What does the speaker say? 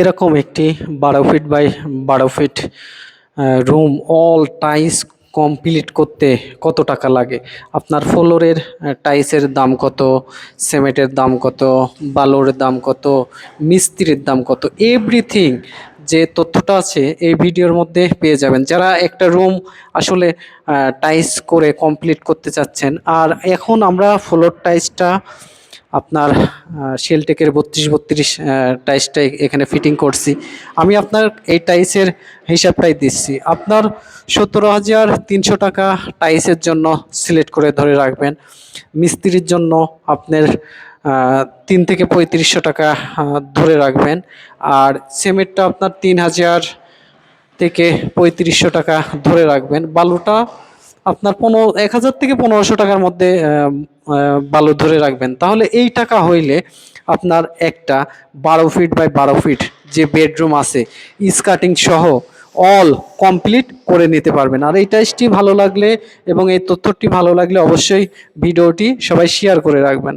এরকম একটি বারো ফিট বাই বারো feet room all tiles complete করতে কত টাকা লাগে? আপনার ফ্লোরের টাইসের দাম কত সিমেন্টের দাম কত, বালুর দাম কত, মিস্ত্রির দাম কত এভরিথিং যে তথ্যটা আছে এই ভিডিওর মধ্যে পেয়ে যাবেন। যারা একটা রুম আসলে টাইস করে কমপ্লিট করতে চাচ্ছেন, আর এখন আমরা ফ্লোর টাইসটা আপনার শেলটেকের বত্রিশ বত্রিশ টাইসটা এখানে ফিটিং করছি। আমি আপনার এই টাইসের হিসাবটাই দিচ্ছি। আপনার সতেরো হাজার তিনশো টাকা টাইসের জন্য সিলেক্ট করে ধরে রাখবেন। মিস্ত্রির জন্য আপনার তিন থেকে পঁয়ত্রিশশো টাকা ধরে রাখবেন। আর সিমেন্টটা আপনার তিন হাজার থেকে পঁয়ত্রিশশো টাকা ধরে রাখবেন। বালুটা আপনার পনেরো, এক হাজার থেকে পনেরোশো টাকার মধ্যে বালু ধরে রাখবেন। তাহলে এই টাকা হইলে আপনার একটা বারো ফিট বাই বারো ফিট যে বেডরুম আছে স্কাটিং সহ অল কমপ্লিট করে নিতে পারবেন। আর এই টাইসটি ভালো লাগলে এবং এই তথ্যটি ভালো লাগলে অবশ্যই ভিডিওটি সবাই শেয়ার করে রাখবেন।